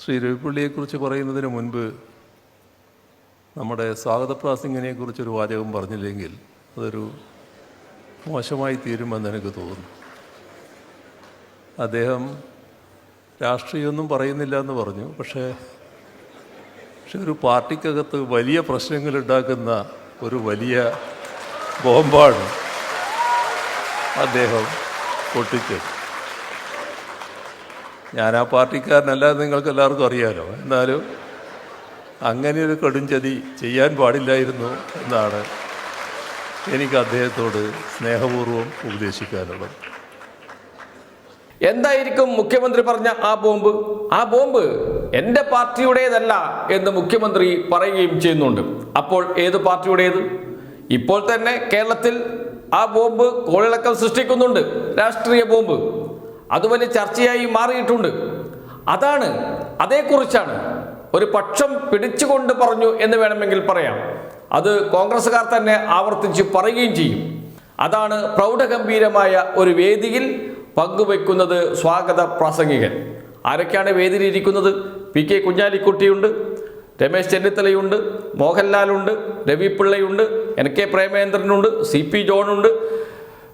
ശ്രീ രവിപ്പള്ളിയെക്കുറിച്ച് പറയുന്നതിന് മുൻപ് നമ്മുടെ സ്വാഗത പ്രാസിംഗിനെ കുറിച്ചൊരു വാചകം പറഞ്ഞില്ലെങ്കിൽ അതൊരു മോശമായി തീരുമെന്ന് എനിക്ക് തോന്നുന്നു. അദ്ദേഹം രാഷ്ട്രീയമൊന്നും പറയുന്നില്ല എന്ന് പറഞ്ഞു. പക്ഷേ പക്ഷെ ഒരു പാർട്ടിക്കകത്ത് വലിയ പ്രശ്നങ്ങൾ ഉണ്ടാക്കുന്ന ഒരു വലിയ ബോംബാണ് അദ്ദേഹം പൊട്ടിച്ചത്. ഞാൻ ആ പാർട്ടിക്കാരനല്ല എന്ന് നിങ്ങൾക്ക് എല്ലാവർക്കും അറിയാലോ. എന്നാലും അങ്ങനെ ഒരു കടുംചതി ചെയ്യാൻ പാടില്ലായിരുന്നു എന്നാണ് എനിക്ക് അദ്ദേഹത്തോട് സ്നേഹപൂർവം ഉപദേശിക്കാനുള്ളത്. എന്തായിരിക്കും മുഖ്യമന്ത്രി പറഞ്ഞ ആ ബോംബ്? ആ ബോംബ് എന്റെ പാർട്ടിയുടേതല്ല എന്ന് മുഖ്യമന്ത്രി പറയുകയും ചെയ്യുന്നുണ്ട്. അപ്പോൾ ഏത് പാർട്ടിയുടേത്? ഇപ്പോൾ തന്നെ കേരളത്തിൽ ആ ബോംബ് കോളിളക്കം സൃഷ്ടിക്കുന്നുണ്ട്. രാഷ്ട്രീയ ബോംബ്. അത് വലിയ ചർച്ചയായി മാറിയിട്ടുണ്ട്. അതാണ് അതേക്കുറിച്ചാണ് ഒരു പക്ഷം പിടിച്ചുകൊണ്ട് പറഞ്ഞു എന്ന് വേണമെങ്കിൽ പറയാം. അത് കോൺഗ്രസ്സുകാർ തന്നെ ആവർത്തിച്ച് പറയുകയും ചെയ്യും. അതാണ് പ്രൗഢഗംഭീരമായ ഒരു വേദിയിൽ പങ്കുവെക്കുന്നത് സ്വാഗത പ്രാസംഗികൻ. ആരൊക്കെയാണ് വേദിയിലിരിക്കുന്നത്? പി കെ കുഞ്ഞാലിക്കുട്ടിയുണ്ട് രമേശ് ചെന്നിത്തലയുണ്ട് മോഹൻലാലുണ്ട് രവി പിള്ളയുണ്ട് എൻ കെ പ്രേമേന്ദ്രനുണ്ട് സി പി ജോണുണ്ട്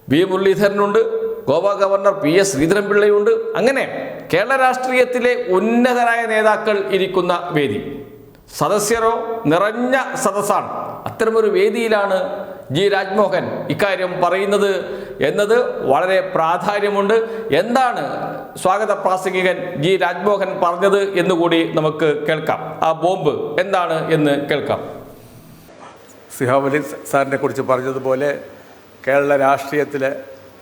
വി മുരളീധരനുണ്ട് ഗോവ ഗവർണർ പി എസ് ശ്രീധരൻപിള്ളയുണ്ട്. അങ്ങനെ കേരള രാഷ്ട്രീയത്തിലെ ഉന്നതരായ നേതാക്കൾ ഇരിക്കുന്ന വേദി. സദസ്യരോ നിറഞ്ഞ സദസ്സാണ്. അത്തരമൊരു വേദിയിലാണ് ജി രാജ്മോഹൻ ഇക്കാര്യം പറയുന്നത് എന്നത് വളരെ പ്രാധാന്യമുണ്ട്. എന്താണ് സ്വാഗത പ്രാസംഗികൻ ജി രാജ്മോഹൻ പറഞ്ഞത് എന്നുകൂടി നമുക്ക് കേൾക്കാം. ആ ബോംബ് എന്താണ് എന്ന് കേൾക്കാം. സിഹാബലി സാറിനെ കുറിച്ച് പറഞ്ഞതുപോലെ കേരള രാഷ്ട്രീയത്തിൽ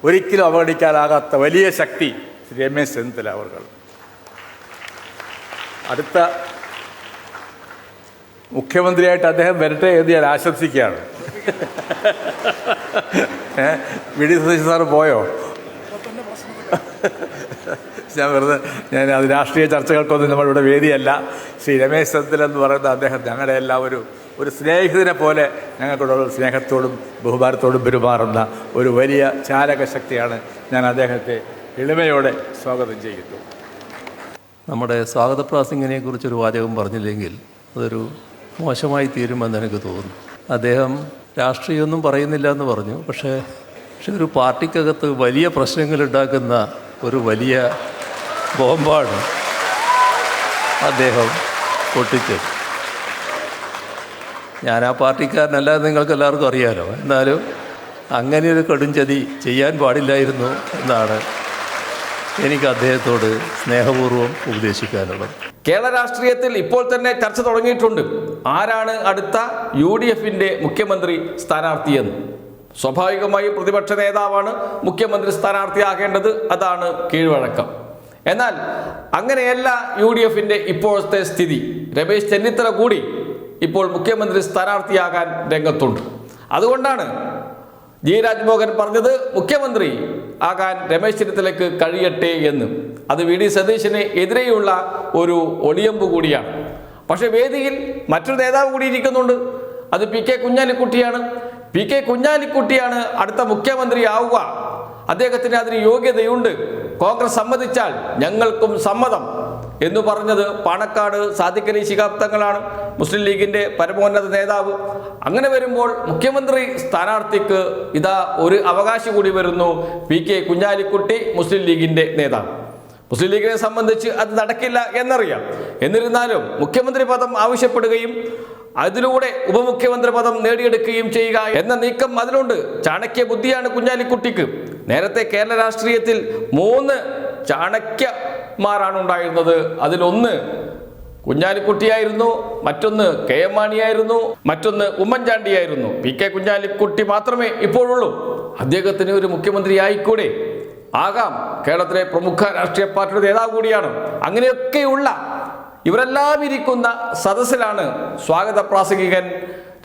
ഒരിക്കലും അവഗണിക്കാനാകാത്ത വലിയ ശക്തി ശ്രീ രമേശ് ചെന്നിത്തല അവർ അടുത്ത മുഖ്യമന്ത്രിയായിട്ട് അദ്ദേഹം വരട്ടെ എന്ന് ഞാൻ ആശംസിക്കുകയാണ്. വി ഡി സതീശൻ സാറ് പോയോ? ഞാൻ വെറുതെ ഞാൻ അത് രാഷ്ട്രീയ ചർച്ചകൾക്കൊന്നും നമ്മളിവിടെ വേദിയല്ല. ശ്രീ രമേശ് ചെന്നിത്തല എന്ന് പറയുന്ന അദ്ദേഹം ഞങ്ങളുടെ എല്ലാം ഒരു ഒരു സ്നേഹിതനെ പോലെ ഞങ്ങൾക്കുള്ള സ്നേഹത്തോടും ബഹുമാനത്തോടും പെരുമാറുന്ന ഒരു വലിയ ചാലക ശക്തിയാണ് ഞാൻ അദ്ദേഹത്തെ എളിമയോടെ സ്വാഗതം ചെയ്യുന്നു. നമ്മുടെ സ്വാഗത പ്രാസിംഗിനെ കുറിച്ചൊരു വാചകം പറഞ്ഞില്ലെങ്കിൽ അതൊരു മോശമായി തീരുമെന്ന് എനിക്ക് തോന്നുന്നു. അദ്ദേഹം രാഷ്ട്രീയമൊന്നും പറയുന്നില്ല എന്ന് പറഞ്ഞു. പക്ഷേ പക്ഷെ ഒരു പാർട്ടിക്കകത്ത് വലിയ പ്രശ്നങ്ങൾ ഉണ്ടാക്കുന്ന ഒരു വലിയ ബോംബാണ് അദ്ദേഹം പൊട്ടിച്ചത്. ഞാൻ ആ പാർട്ടിക്കാരനല്ല നിങ്ങൾക്ക് എല്ലാവർക്കും അറിയാലോ. എന്നാലും അങ്ങനെ ഒരു കടുംചതി ചെയ്യാൻ പാടില്ലായിരുന്നു എന്നാണ് എനിക്ക് അദ്ദേഹത്തോട് സ്നേഹപൂർവം ഉപദേശിക്കാനുള്ളത്. കേരള രാഷ്ട്രീയത്തിൽ ഇപ്പോൾ തന്നെ ചർച്ച തുടങ്ങിയിട്ടുണ്ട്. ആരാണ് അടുത്ത യു ഡി എഫിന്റെ മുഖ്യമന്ത്രി സ്ഥാനാർത്ഥിയെന്ന്. സ്വാഭാവികമായി പ്രതിപക്ഷ നേതാവാണ് മുഖ്യമന്ത്രി സ്ഥാനാർത്ഥിയാകേണ്ടത്. അതാണ് കീഴ്വഴക്കം. എന്നാൽ അങ്ങനെയല്ല യു ഡി എഫിന്റെ ഇപ്പോഴത്തെ സ്ഥിതി. രമേശ് ചെന്നിത്തല കൂടി ഇപ്പോൾ മുഖ്യമന്ത്രി സ്ഥാനാർത്ഥിയാകാൻ രംഗത്തുണ്ട്. അതുകൊണ്ടാണ് ജി. രാജ്മോഹൻ പറഞ്ഞത് മുഖ്യമന്ത്രി ആകാൻ രമേശ് ചെന്നിത്തലയ്ക്ക് കഴിയട്ടെ എന്ന്. അത് വി. ഡി. സതീശന് എതിരെയുള്ള ഒരു ഒളിയമ്പ് കൂടിയാണ്. പക്ഷേ വേദിയിൽ മറ്റൊരു നേതാവ് കൂടി ഇരിക്കുന്നുണ്ട്. അത് പി. കെ. കുഞ്ഞാലിക്കുട്ടിയാണ്. പി. കെ. കുഞ്ഞാലിക്കുട്ടിയാണ് അടുത്ത മുഖ്യമന്ത്രി ആവുക. അദ്ദേഹത്തിന് അതിന് യോഗ്യതയുണ്ട്. കോൺഗ്രസ് സമ്മതിച്ചാൽ ഞങ്ങൾക്കും സമ്മതം. എന്ന് പറഞ്ഞത് പാണക്കാട് സാദിഖലി ശിഹാബ് തങ്ങളാണ് മുസ്ലിം ലീഗിന്റെ പരമോന്നത നേതാവ്. അങ്ങനെ വരുമ്പോൾ മുഖ്യമന്ത്രി സ്ഥാനാർത്ഥിക്ക് ഇതാ ഒരു അവകാശി കൂടി വരുന്നു. പി കെ കുഞ്ഞാലിക്കുട്ടി മുസ്ലിം ലീഗിന്റെ നേതാവ്. മുസ്ലിം ലീഗിനെ സംബന്ധിച്ച് അത് നടക്കില്ല എന്നറിയാം. എന്നിരുന്നാലും മുഖ്യമന്ത്രി പദം ആവശ്യപ്പെടുകയും അതിലൂടെ ഉപമുഖ്യമന്ത്രി പദം നേടിയെടുക്കുകയും ചെയ്യുക എന്ന നീക്കം അതിലുണ്ട്. ചാണക്യ ബുദ്ധിയാണ് കുഞ്ഞാലിക്കുട്ടിക്ക്. നേരത്തെ കേരള രാഷ്ട്രീയത്തിൽ മൂന്ന് ചാണക്യന്മാരാണ് ഉണ്ടായിരുന്നത്. അതിലൊന്ന് കുഞ്ഞാലിക്കുട്ടിയായിരുന്നു മറ്റൊന്ന് കെ എം മാണിയായിരുന്നു മറ്റൊന്ന് ഉമ്മൻചാണ്ടിയായിരുന്നു. പി കെ കുഞ്ഞാലിക്കുട്ടി മാത്രമേ ഇപ്പോഴുള്ളൂ. അദ്ദേഹത്തിന് ഒരു മുഖ്യമന്ത്രി ആയിക്കൂടെ ആകാം. കേരളത്തിലെ പ്രമുഖ രാഷ്ട്രീയ പാർട്ടിയുടെ നേതാവ് കൂടിയാണ്. അങ്ങനെയൊക്കെയുള്ള ഇവരെല്ലാം ഇരിക്കുന്ന സദസ്സിലാണ് സ്വാഗത പ്രാസംഗികൻ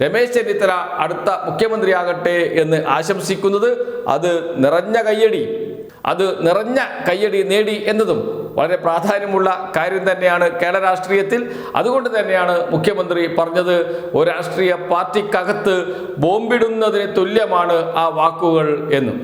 രമേശ് ചെന്നിത്തല അടുത്ത മുഖ്യമന്ത്രിയാകട്ടെ എന്ന് ആശംസിക്കുന്നത്. അത് നിറഞ്ഞ കയ്യടി. അത് നിറഞ്ഞ കയ്യടി നേടി എന്നതും വളരെ പ്രാധാന്യമുള്ള കാര്യം തന്നെയാണ് കേരള രാഷ്ട്രീയത്തിൽ. അതുകൊണ്ട് തന്നെയാണ് മുഖ്യമന്ത്രി പറഞ്ഞത് ഒരു രാഷ്ട്രീയ പാർട്ടിക്കകത്ത് ബോംബിടുന്നതിന് തുല്യമാണ് ആ വാക്കുകൾ എന്നും.